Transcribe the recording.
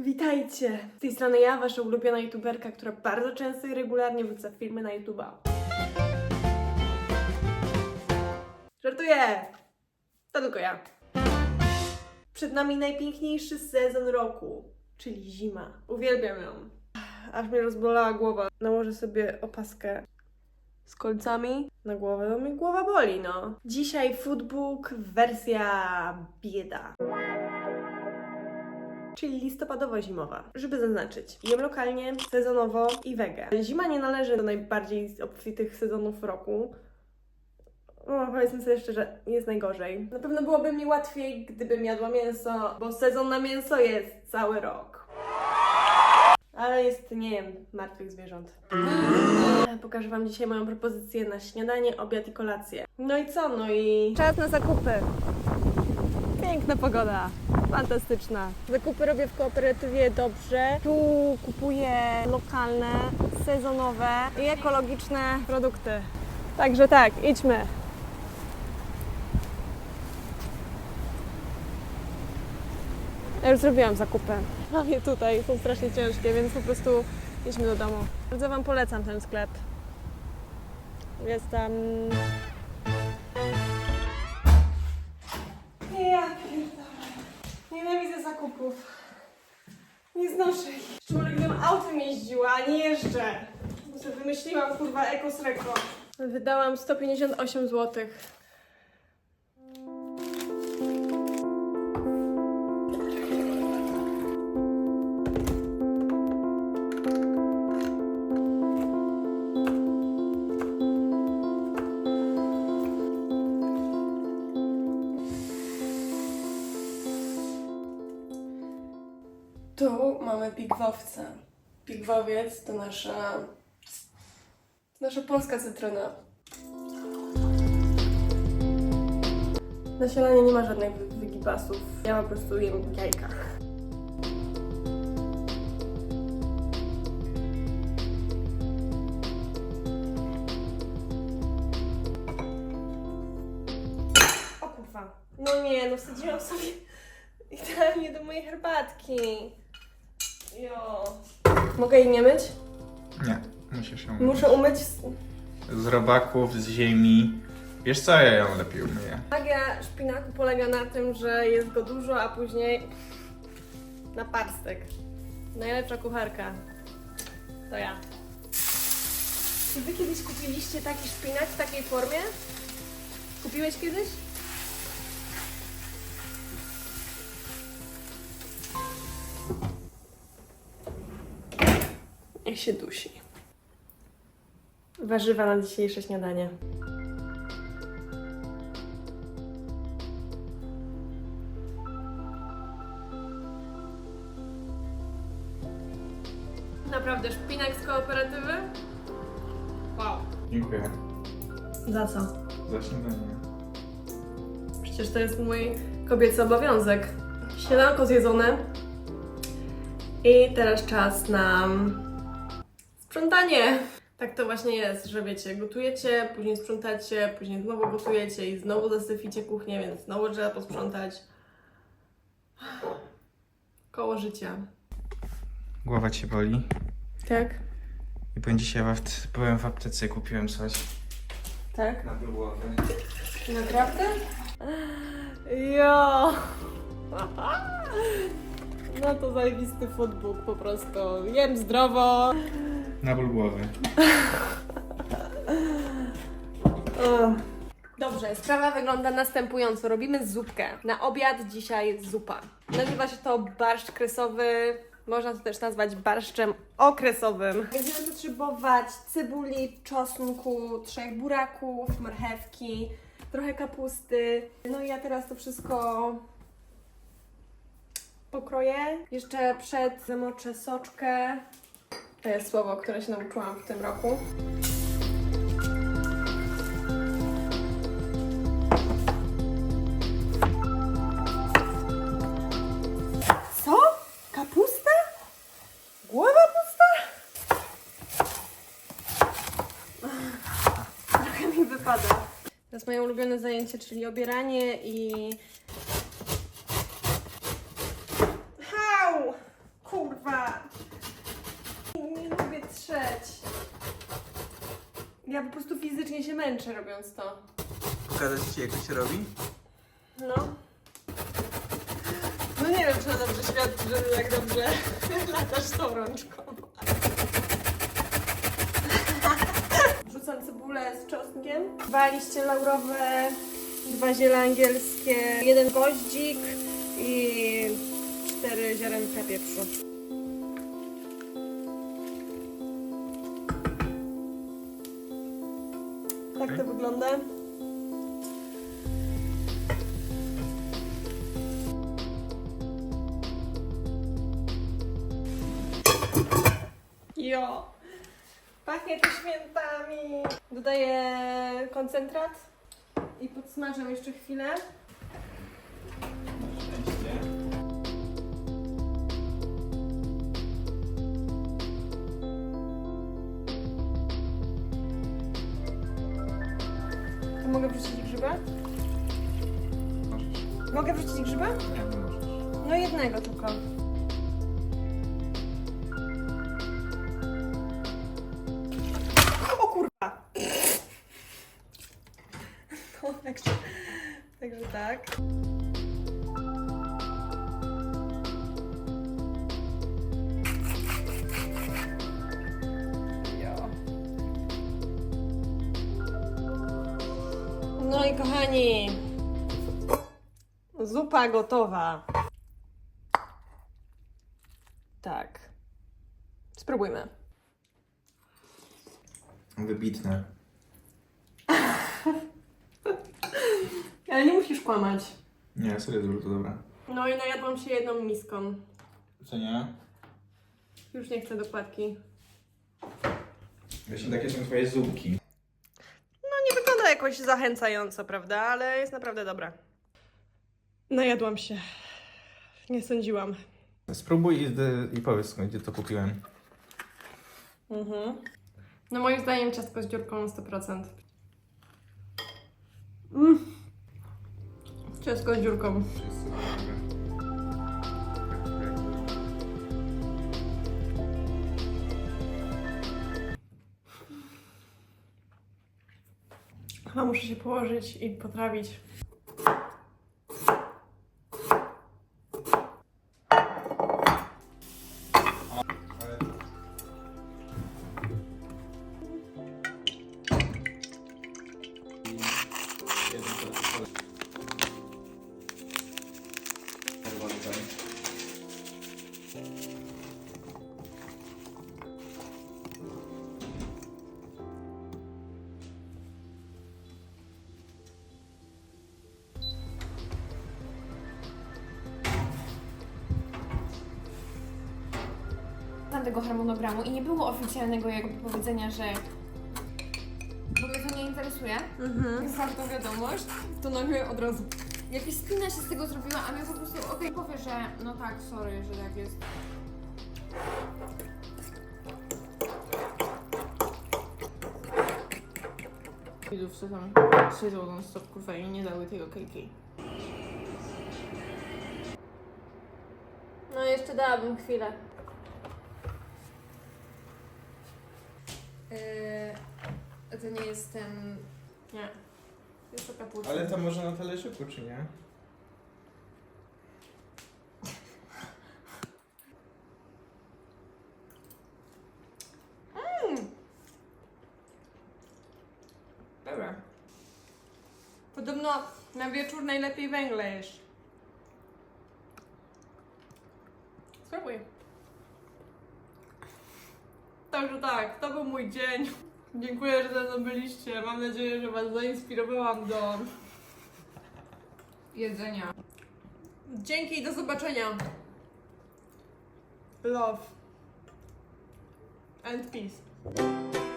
Witajcie! Z tej strony ja, wasza ulubiona youtuberka, która bardzo często i regularnie wrzuca filmy na YouTube'a. Żartuję! To tylko ja. Przed nami najpiękniejszy sezon roku, czyli zima. Uwielbiam ją. Aż mnie rozbolała głowa. Nałożę sobie opaskę z kolcami na głowę, no mi głowa boli, no. Dzisiaj foodbook wersja bieda czyli listopadowo-zimowa. Żeby zaznaczyć, jem lokalnie, sezonowo i wege. Zima nie należy do najbardziej obfitych sezonów roku. No, powiedzmy sobie szczerze, jest najgorzej. Na pewno byłoby mi łatwiej, gdybym jadła mięso, bo sezon na mięso jest cały rok. Ale jest, nie jem martwych zwierząt. Pokażę Wam dzisiaj moją propozycję na śniadanie, obiad i kolację. No i co? No i Czas na zakupy. Piękna pogoda. Fantastyczna. Zakupy robię w kooperatywie dobrze. Tu kupuję lokalne, sezonowe i ekologiczne produkty. Także tak, idźmy. Ja już zrobiłam zakupy. Mam je tutaj, są strasznie ciężkie, więc po prostu idźmy do domu. Bardzo Wam polecam ten sklep. Jest tam zakupów. Nie znoszę ich. Szczególnie gdybym autem jeździła, a nie jeżdżę. Bo sobie wymyśliłam kurwa ekosreko. Wydałam 158 zł. Pigwowca. Pigwowiec to nasza... To nasza polska cytryna. Na śniadanie nie ma żadnych wy- wygibasów. Ja po prostu jem jajka. No nie, no wsadziłam sobie idealnie do mojej herbatki. Jo. Mogę jej nie myć? Nie, musisz ją Muszę umyć. z- z robaków, z ziemi. Wiesz co, ja ją lepiej umyję. Magia szpinaku polega na tym, że jest go dużo, a później na parstek. Najlepsza kucharka. To ja. Czy wy kiedyś kupiliście taki szpinak w takiej formie? Kupiłeś kiedyś? Się dusi. Warzywa na dzisiejsze śniadanie. Naprawdę, szpinak z kooperatywy? Wow. Dziękuję. Za co? Za śniadanie. Przecież to jest mój kobiecy obowiązek. Śniadanko zjedzone. I teraz czas na sprzątanie. Tak to właśnie jest, że wiecie, gotujecie, później sprzątacie, później znowu gotujecie i znowu zasyficie kuchnię, więc znowu trzeba posprzątać. Koło życia. Głowa cię boli. Tak? I powiem dzisiaj w apt- byłem w aptece kupiłem coś Tak? na ból głowy. Naprawdę? Jo! No to zajebisty foodbook po prostu. Jem zdrowo. Na ból głowy. Dobrze, sprawa wygląda następująco. Robimy zupkę. Na obiad dzisiaj zupa. Nazywa się to barszcz kresowy. Można to też nazwać barszczem okresowym. Będziemy potrzebować cebuli, czosnku, trzech buraków, marchewki, trochę kapusty. No i ja teraz to wszystko pokroję. Jeszcze przed zamoczę soczkę. To jest słowo, które się nauczyłam w tym roku. Co? Kapusta? Głowa pusta? Trochę mi wypada. Teraz moje ulubione zajęcie, czyli obieranie i... Hał! Ku Ja po prostu męczę robiąc to. Pokazać ci jak to się robi? No. No nie wiem, czy to dobrze świadczy, że tak dobrze latasz tą rączką. Wrzucam cebulę z czosnkiem, dwa liście laurowe, dwa ziele angielskie, jeden goździk i cztery ziarenka pieprzu. Tak to wygląda. Jo. Pachnie to świętami. Dodaję koncentrat i podsmażam jeszcze chwilę. Mogę wrzucić grzyba? Mogę wrzucić grzyba? No jednego tylko. O kurwa! No, także, także tak. No i kochani, zupa gotowa. Tak. Spróbujmy. Wybitne. Ale nie musisz kłamać. Nie, serio dużo to dobra. No i najadłam się jedną miską. Co nie? Już nie chcę dokładki. Właśnie takie są twoje zupki. Jakoś zachęcająco, prawda? Ale jest naprawdę dobra. Najadłam się. Nie sądziłam. Spróbuj i, i powiedz gdzie to kupiłem. Mhm. No moim zdaniem ciastko z dziurką na 100%. Mm. Ciastko z dziurką. Chyba muszę się położyć i potrawić. Tamtego harmonogramu i nie było oficjalnego jakby powiedzenia, że bo mnie to nie interesuje. Mhm. Dostałam tą wiadomość, to nagle od razu jakaś spina się z tego zrobiła, a mnie po prostu okej powie, że no tak, sorry, że tak jest. Widzów, co tam siedzą non stop kurwa i nie dały tego KK. No jeszcze dałabym chwilę. Yy, to nie jest ten... Nie. Jest to kapusta. Ale to może na talerzyku, czy nie? Dobra. Podobno na wieczór najlepiej węgle jesz. Spróbuj. Także tak, to był mój dzień. Dziękuję, że ze mną byliście. Mam nadzieję, że Was zainspirowałam do jedzenia. Dzięki i do zobaczenia. Love. And peace.